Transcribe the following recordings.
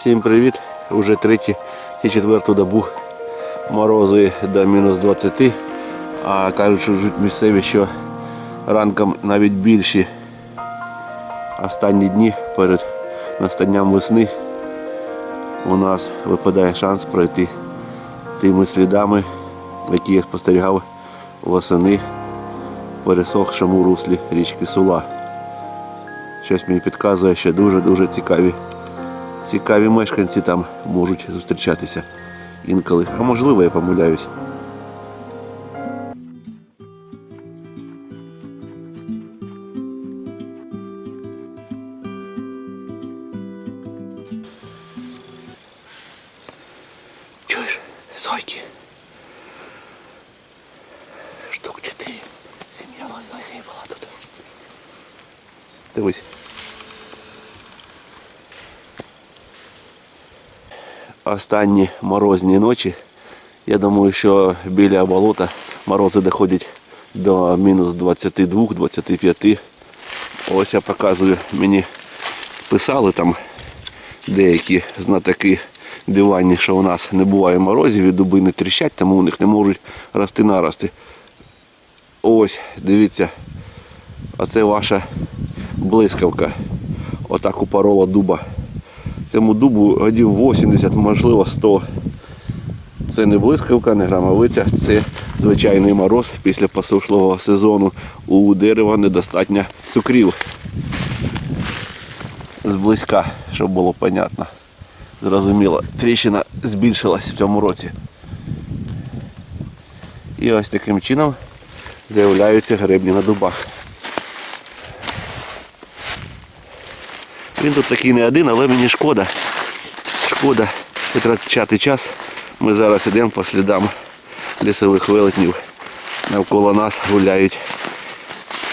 Всім привіт! Уже третю і четверту добу морози до мінус 20, а кажуть, що живуть місцеві, що ранком навіть більші. Останні дні перед настанням весни у нас випадає шанс пройти тими слідами, які я спостерігав восени в пересохшому руслі річки Сула. Щось мені підказує, що дуже-дуже цікаві цікаві мешканці там можуть зустрічатися інколи. А можливо, я помиляюсь. Чуєш, зойки? Штук чотири. Сім'я лосей була тут. Дивись. Останні морозні ночі. Я думаю, що біля болота морози доходять до мінус 22-25. Ось я показую, мені писали там деякі знатоки диванні, що у нас не буває морозів і дуби не тріщать, тому у них не можуть рости нарости. Ось, дивіться, оце ваша блискавка. Отак упорола дуба. Цьому дубу годів 80, можливо 100. Це не блискавка, не грамовиця, це звичайний мороз після посушливого сезону. У дерева недостатньо цукрів. Зблизька, щоб було понятно. Зрозуміло, тріщина збільшилась в цьому році. І ось таким чином з'являються гребні на дубах. Він тут такий не один, але мені шкода. Шкода витрачати час. Ми зараз йдемо по слідам лісових велетнів. Навколо нас гуляють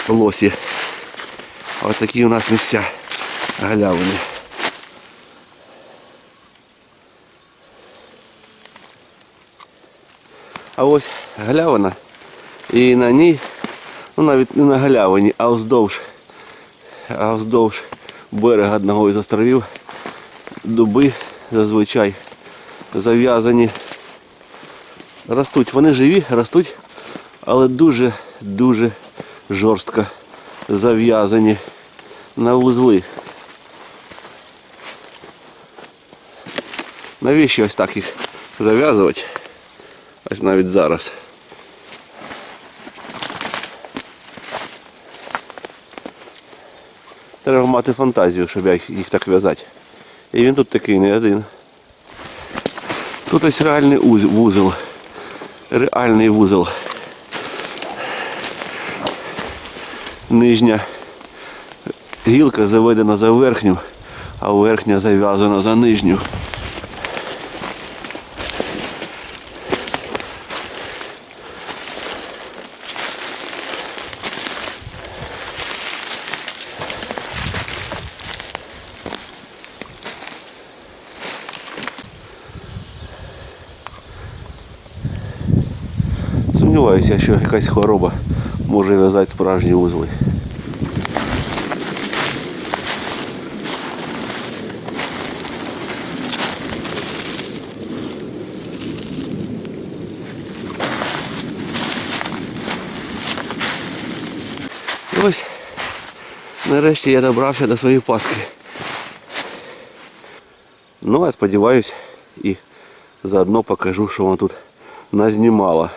лосі. Ось такі у нас місця галявини. А ось галявина. І на ній, ну навіть не на галявині, а вздовж, а вздовж берега одного із островів дуби зазвичай зав'язані. Ростуть, вони живі, ростуть, але дуже-дуже жорстко зав'язані на вузли. Навіщо ось так їх зав'язувати? Ось навіть зараз. Треба мати фантазію, щоб їх, так в'язати. І він тут такий не один. Тут ось реальний уз- вузол. Реальний вузол. Нижня гілка заведена за верхню, а верхня зав'язана за нижню. Сумніваюся, що якась хвороба може в'язати справжні вузли. І ось нарешті я добрався до своєї паски. Ну, я сподіваюсь, і заодно покажу, що вона тут назнімала.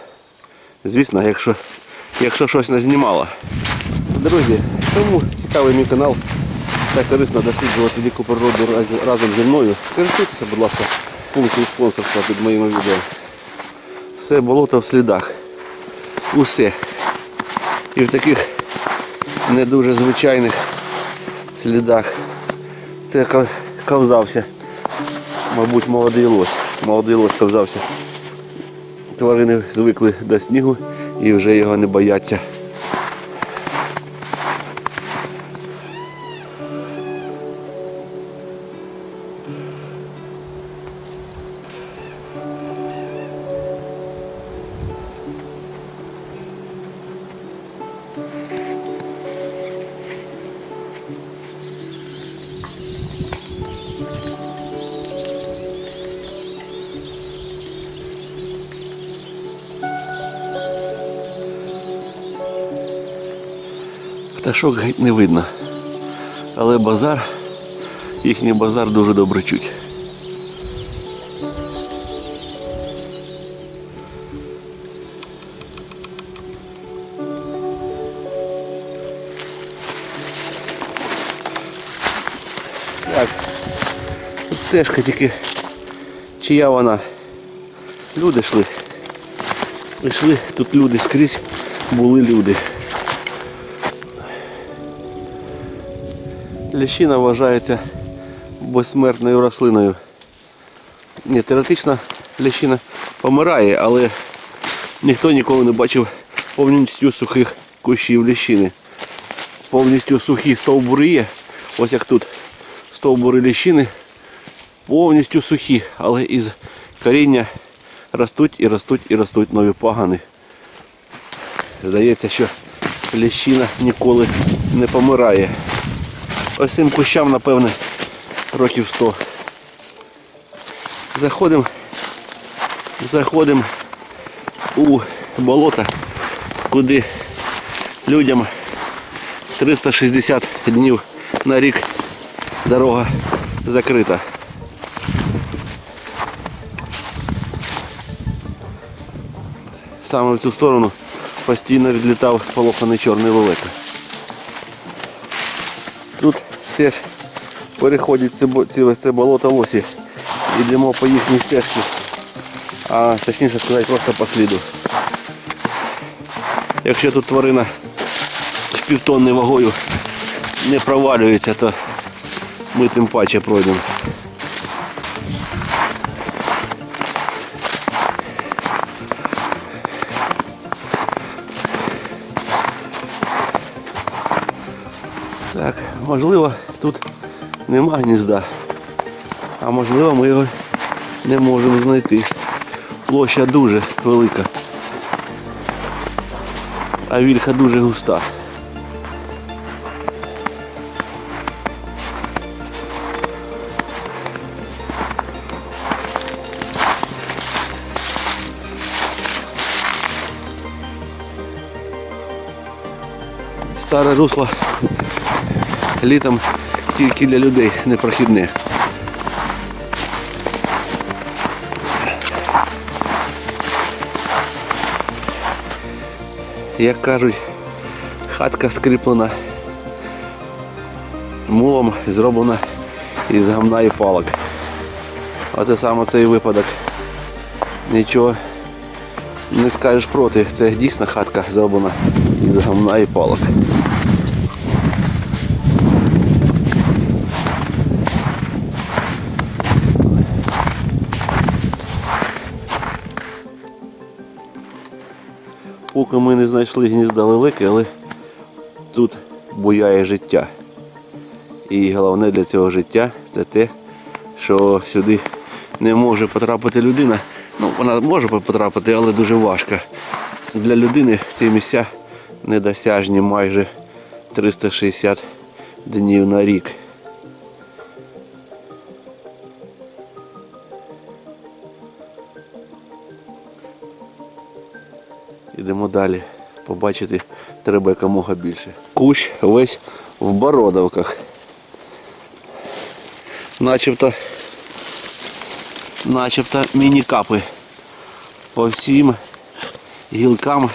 Звісно, якщо, якщо щось назнімала. Друзі, кому цікавий мій канал та корисно досліджувати дику природу разом зі мною, скористуйтеся, будь ласка, пунктом спонсорства під моїми відео. Все болото в слідах. Усе. І в таких не дуже звичайних слідах. Це ковзався. Мабуть, молодий лось. Молодий лось ковзався. Тварини звикли до снігу і вже його не бояться. Пташок геть не видно. Але базар, їхній базар дуже добре чуть. Так, стежка тільки чия вона. Люди йшли. Йшли, тут люди скрізь були люди. Ліщина вважається безсмертною рослиною. Ні, теоретично ліщина помирає, але ніхто ніколи не бачив повністю сухих кущів ліщини. Повністю сухі стовбури є. Ось як тут стовбури ліщини повністю сухі, але із коріння ростуть і ростуть і ростуть нові пагани. Здається, що ліщина ніколи не помирає. Ось цим кущам, напевне, років 100. Заходимо заходимо у болото, куди людям 360 днів на рік дорога закрита. Саме в цю сторону постійно відлітав сполоханий чорний лелека. Тут теж переходять це, це, це болото лосі. Йдемо по їхній стежці, а точніше сказати просто по сліду. Якщо тут тварина з півтонни вагою не провалюється, то ми тим паче пройдемо. Можливо, тут нема гнізда, а можливо ми його не можемо знайти. Площа дуже велика, а вільха дуже густа. Старе русло літом тільки для людей непрохідне. Як кажуть, хатка скріплена мулом, зроблена із гамна і палок. Оце саме цей випадок. Нічого не скажеш проти. Це дійсно хатка зроблена із гамна і палок. Знайшли гнізда лелеки, але тут буяє життя. І головне для цього життя це те, що сюди не може потрапити людина. Ну, вона може потрапити, але дуже важко. Для людини ці місця недосяжні майже 360 днів на рік. Ідемо далі. Побачити треба якомога більше. Кущ весь в бородавках. Начебто, начебто міні-капи. По всім гілкам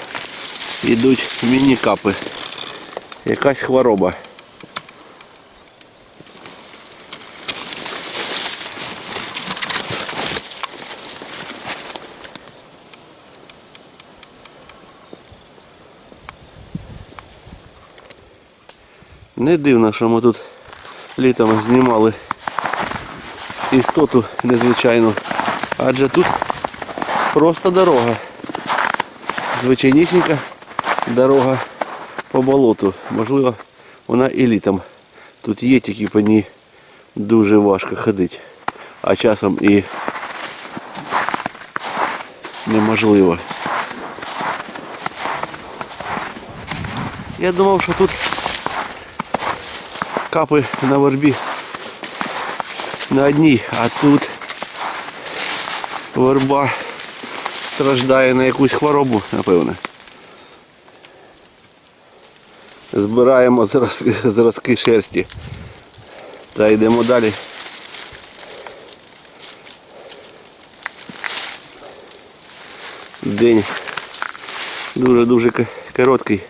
йдуть міні-капи. Якась хвороба. Не дивно, що ми тут літом знімали істоту незвичайну. Адже тут просто дорога. Звичайнісінька дорога по болоту. Можливо, вона і літом тут є, тільки по ній дуже важко ходити. А часом і неможливо. Я думав, що тут капи на вербі на одній, а тут верба страждає на якусь хворобу, напевне. Збираємо зразки, шерсті. Та йдемо далі. День дуже-дуже короткий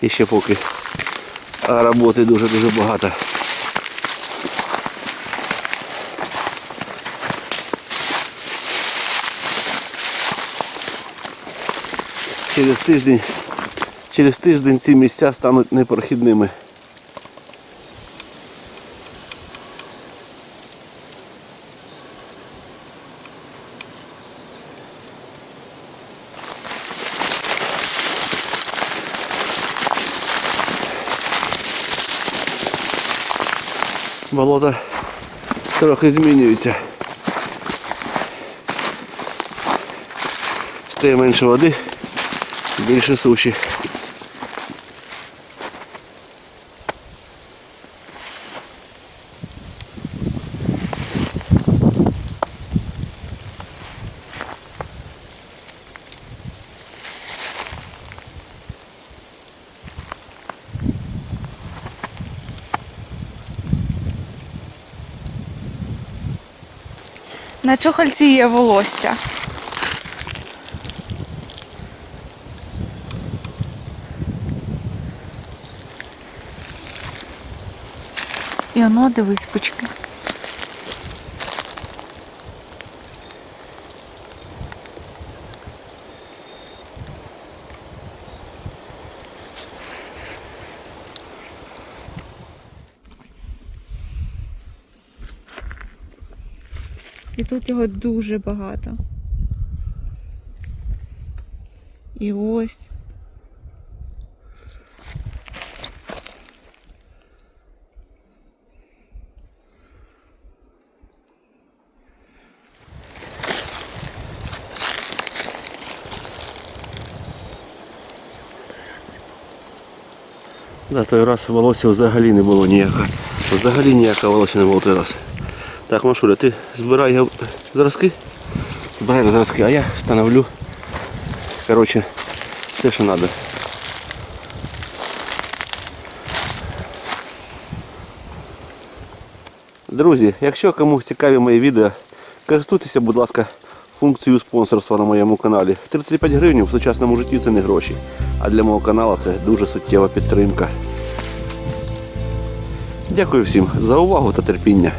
і ще поки. А роботи дуже-дуже багато. Через тиждень, через тиждень ці місця стануть непрохідними. Болото трохи змінюється. Стає менше води, більше суші. На чухальці є волосся. І воно дивись пучки. І тут його дуже багато. І ось. Да, той раз волосся взагалі не було ніякого. Взагалі ніякого волосся не було той раз. Так, Машуля, ти збирай зразки. Збирай зразки, а я встановлю. Коротше, все, що треба. Друзі, якщо комусь цікаві мої відео, користуйтеся, будь ласка, функцією спонсорства на моєму каналі. 35 гривень в сучасному житті це не гроші. А для мого каналу це дуже суттєва підтримка. Дякую всім за увагу та терпіння.